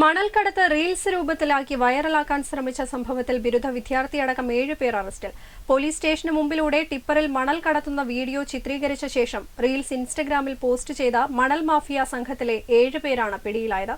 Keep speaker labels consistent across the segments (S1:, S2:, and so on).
S1: മണൽക്കടത്ത് reels രൂപത്തിലാക്കി വൈറലാക്കാൻ ശ്രമിച്ച സംഭവത്തിൽ ബിരുദ വിദ്യാർത്ഥിയടക്കം ഏഴുപേർ അറസ്റ്റിൽ. പോലീസ് സ്റ്റേഷന് മുമ്പിലൂടെ ടിപ്പറിൽ മണൽ കടത്തുന്ന വീഡിയോ ചിത്രീകരിച്ച ശേഷം റീൽസ് ഇൻസ്റ്റഗ്രാമിൽ പോസ്റ്റ് ചെയ്ത മണൽ മാഫിയ സംഘത്തിലെ ഏഴുപേരാണ് പിടിയിലായത്.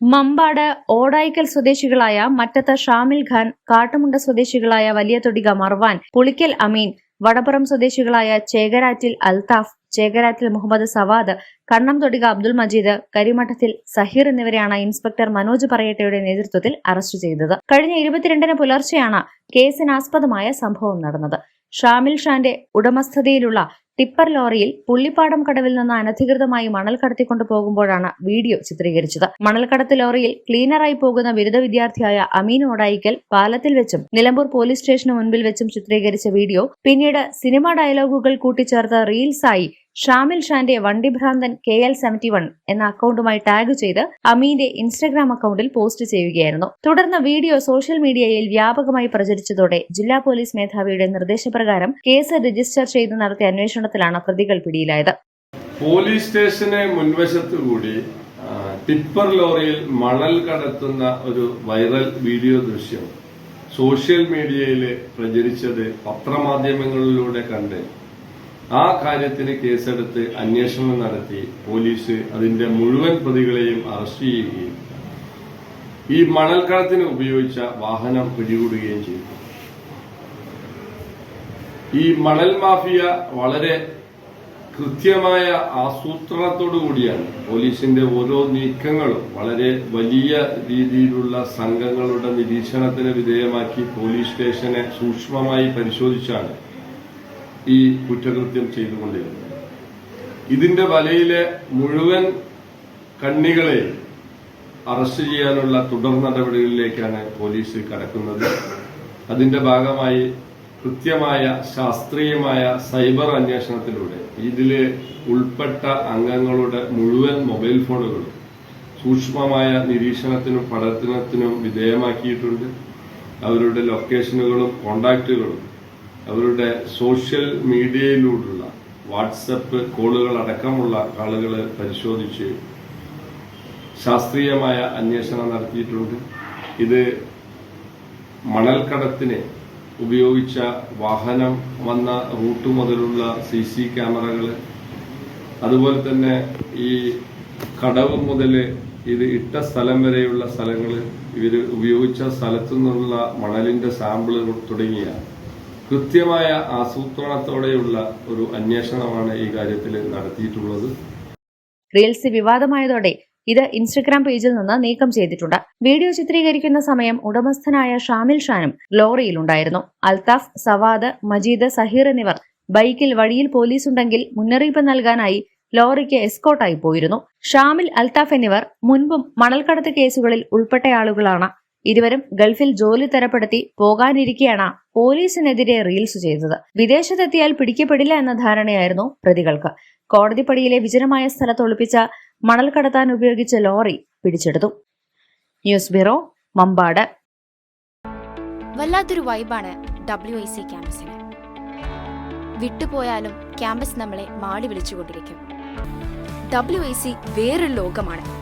S2: മമ്പാട് ഓടായിക്കൽ സ്വദേശികളായ മറ്റത്ത് ഷാമിൽ ഖാൻ കാട്ടുമുണ്ട സ്വദേശികളായ വലിയ തൊടിക മർവാൻ പുളിക്കൽ അമീൻ വടപ്പുറം സ്വദേശികളായ ചേകരാറ്റിൽ അൽതാഫ് ചേകരാറ്റിൽ മുഹമ്മദ് സവാദ് കണ്ണം തൊടിക അബ്ദുൾ മജീദ് കരിമഠത്തിൽ സഹീർ എന്നിവരെയാണ് ഇൻസ്പെക്ടർ മനോജ് പറയട്ടയുടെ നേതൃത്വത്തിൽ അറസ്റ്റ് ചെയ്തത്. കഴിഞ്ഞ ഇരുപത്തിരണ്ടിന് പുലർച്ചെയാണ് കേസിനാസ്പദമായ സംഭവം നടന്നത്. ഷാമിൽ ഷാന്റെ ഉടമസ്ഥതയിലുള്ള ടിപ്പർ ലോറിയിൽ പുള്ളിപ്പാടം കടവിൽ നിന്ന് അനധികൃതമായി മണൽ കടത്തിക്കൊണ്ടു പോകുമ്പോഴാണ് വീഡിയോ ചിത്രീകരിച്ചത്. മണൽക്കടത്ത് ലോറിയിൽ ക്ലീനറായി പോകുന്ന ബിരുദ വിദ്യാർത്ഥിയായ അമീൻ ഓടായിക്കൽ പാലത്തിൽ വെച്ചും നിലമ്പൂർ പോലീസ് സ്റ്റേഷന് മുൻപിൽ വെച്ചും ചിത്രീകരിച്ച വീഡിയോ പിന്നീട് സിനിമാ ഡയലോഗുകൾ കൂട്ടിച്ചേർത്ത് റീൽസായി ഷാമിൽ ഷാന്റെ വണ്ടിഭ്രാന്തൻ കെ എൽ സെവന്റി വൺ എന്ന അക്കൗണ്ടുമായി ടാഗ് ചെയ്ത് അമീന്റെ ഇൻസ്റ്റഗ്രാം അക്കൗണ്ടിൽ പോസ്റ്റ് ചെയ്യുകയായിരുന്നു. തുടർന്ന് വീഡിയോ സോഷ്യൽ മീഡിയയിൽ വ്യാപകമായി പ്രചരിച്ചതോടെ ജില്ലാ പോലീസ് മേധാവിയുടെ നിർദ്ദേശപ്രകാരം കേസ് രജിസ്റ്റർ ചെയ്ത് നടത്തിയ അന്വേഷണത്തിലാണ് പ്രതികൾ പിടിയിലായത്.
S3: പോലീസ് സ്റ്റേഷന് മുൻവശത്തു കൂടി ടിപ്പർ ലോറിയിൽ മണൽ കടത്തുന്ന ഒരു വൈറൽ വീഡിയോ ദൃശ്യം സോഷ്യൽ മീഡിയയിൽ പ്രചരിച്ചത് പത്രമാധ്യമങ്ങളിലൂടെ കണ്ട് ആ കാര്യത്തിന് കേസെടുത്ത് അന്വേഷണം നടത്തി പോലീസ് അതിന്റെ മുഴുവൻ പ്രതികളെയും അറസ്റ്റ് ചെയ്യുകയും ഈ മണൽക്കടത്തിന് ഉപയോഗിച്ച വാഹനം പിടികൂടുകയും ചെയ്തു. ഈ മണൽ മാഫിയ വളരെ കൃത്യമായ ആസൂത്രണത്തോടു കൂടിയാണ് പോലീസിന്റെ ഓരോ നീക്കങ്ങളും വളരെ വലിയ രീതിയിലുള്ള സംഘങ്ങളുടെ നിരീക്ഷണത്തിന് വിധേയമാക്കി പോലീസ് സ്റ്റേഷനെ സൂക്ഷ്മമായി പരിശോധിച്ചാണ് ഈ കുറ്റകൃത്യം ചെയ്തുകൊണ്ടിരുന്നത്. ഇതിന്റെ വലയിലെ മുഴുവൻ കണ്ണികളെ അറസ്റ്റ് ചെയ്യാനുള്ള തുടർ നടപടികളിലേക്കാണ് പോലീസ് കടക്കുന്നത്. അതിന്റെ ഭാഗമായി കൃത്യമായ ശാസ്ത്രീയമായ സൈബർ അന്വേഷണത്തിലൂടെ ഇതിൽ ഉൾപ്പെട്ട അംഗങ്ങളുടെ മുഴുവൻ മൊബൈൽ ഫോണുകളും സൂക്ഷ്മമായ നിരീക്ഷണത്തിനും പഠനത്തിനും വിധേയമാക്കിയിട്ടുണ്ട്. അവരുടെ ലൊക്കേഷനുകളും കോണ്ടാക്റ്റുകളും അവരുടെ സോഷ്യൽ മീഡിയയിലൂടെയുള്ള വാട്സപ്പ് കോളുകൾ അടക്കമുള്ള ആളുകൾ പരിശോധിച്ച് ശാസ്ത്രീയമായ അന്വേഷണം നടത്തിയിട്ടുണ്ട്. ഇത് മണൽക്കടത്തിന് ഉപയോഗിച്ച വാഹനം വന്ന റൂട്ട് മുതലുള്ള സി സി ക്യാമറകൾ അതുപോലെ തന്നെ ഈ കടവ് മുതൽ ഇത് ഇട്ട സ്ഥലം വരെയുള്ള സ്ഥലങ്ങൾ ഇവർ ഉപയോഗിച്ച സ്ഥലത്തു നിന്നുള്ള മണലിന്റെ സാമ്പിളുകൾ തുടങ്ങിയ കൃത്യമായ ആസൂത്രണത്തോടെയുള്ള ഒരു അന്വേഷണമാണ് ഈ കാര്യത്തിൽ നടത്തിയിട്ടുള്ളത്.
S2: റീൽസ് വിവാദമായതോടെ ഇത് ഇൻസ്റ്റഗ്രാം പേജിൽ നിന്ന് നീക്കം ചെയ്തിട്ടുണ്ട്. വീഡിയോ ചിത്രീകരിക്കുന്ന സമയം ഉടമസ്ഥനായ ഷാമിൽ ഷാനും ലോറിയിലുണ്ടായിരുന്നു. അൽതാഫ് സവാദ് മജീദ് സഹീർ എന്നിവർ ബൈക്കിൽ വഴിയിൽ പോലീസ് ഉണ്ടെങ്കിൽ മുന്നറിയിപ്പ് നൽകാനായി ലോറിക്ക് എസ്കോട്ടായി പോയിരുന്നു. ഷാമിൽ അൽതാഫ് എന്നിവർ മുൻപും മണൽക്കടത്ത് കേസുകളിൽ ഉൾപ്പെട്ട ആളുകളാണ് ഇരുവരും ഗൾഫിൽ ജോലി തരപ്പെടുത്തി പോകാനിരിക്കെയാണ് പോലീസിനെതിരെ റീൽസ് ചെയ്തത്. വിദേശത്തെത്തിയാൽ പിടിക്കപ്പെടില്ല എന്ന ധാരണയായിരുന്നു പ്രതികൾക്ക്. കോടതിപ്പടിയിലെ വിജനമായ സ്ഥലത്ത് ഒളിപ്പിച്ച മണൽ കടത്താൻ ഉപയോഗിച്ച ലോറി പിടിച്ചെടുത്തു. News bureau Mampad.
S4: വല്ലാത്തൊരു വൈബാണ് ഡബ്ല്യു ഐ സി ക്യാമ്പസിന്. വിട്ടുപോയാലും ക്യാമ്പസ് നമ്മളെ മാടി വിളിച്ചുകൊണ്ടിരിക്കും. ഡബ്ല്യു ഐ സി വേറൊരു ലോകമാണ്.